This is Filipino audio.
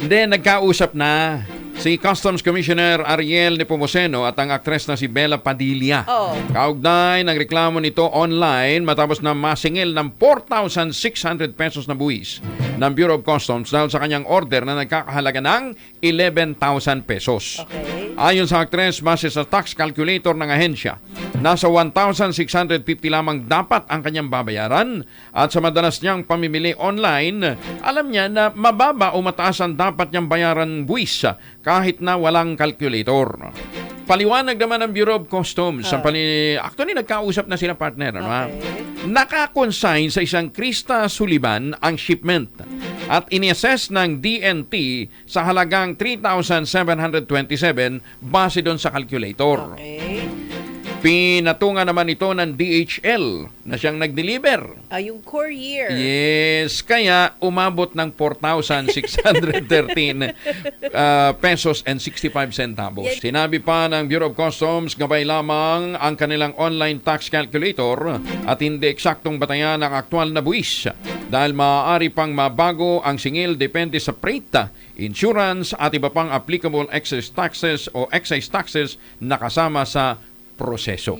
Hindi, nagkausap na si Customs Commissioner Ariel Nepomuceno at ang aktres na si Bella Padilla. Oo. Kaugnay ng reklamo nito online matapos na masingil ng 4,600 pesos na buwis ng Bureau of Customs dahil sa kanyang order na nagkakahalaga ng 11,000 pesos. Okay. Ayon sa aktres, base sa tax calculator ng ahensya, nasa 1,650 lamang dapat ang kanyang babayaran at sa madalas niyang pamimili online, alam niya na mababa o mataas ang dapat niyang bayaran buwis kahit na walang calculator. Paliwanag naman ng Bureau of Customs. Sa pali... Actually, nagkausap na sila partner. Ano? Okay. Naka-consign sa isang Krista Sullivan ang shipment at ini-assess ng DNT sa halagang 3,727 base doon sa calculator. Okay. Pinatungan naman ito ng DHL na siyang nag-deliver. Ah, yung courier. Yes, kaya umabot ng 4,613 uh, pesos and 65 centavos. Sinabi pa ng Bureau of Customs, gabay lamang ang kanilang online tax calculator at hindi eksaktong batayan ang aktual na buwis dahil maaari pang mabago ang singil depende sa freight, insurance at iba pang applicable excess taxes o excise taxes na kasama sa proceso.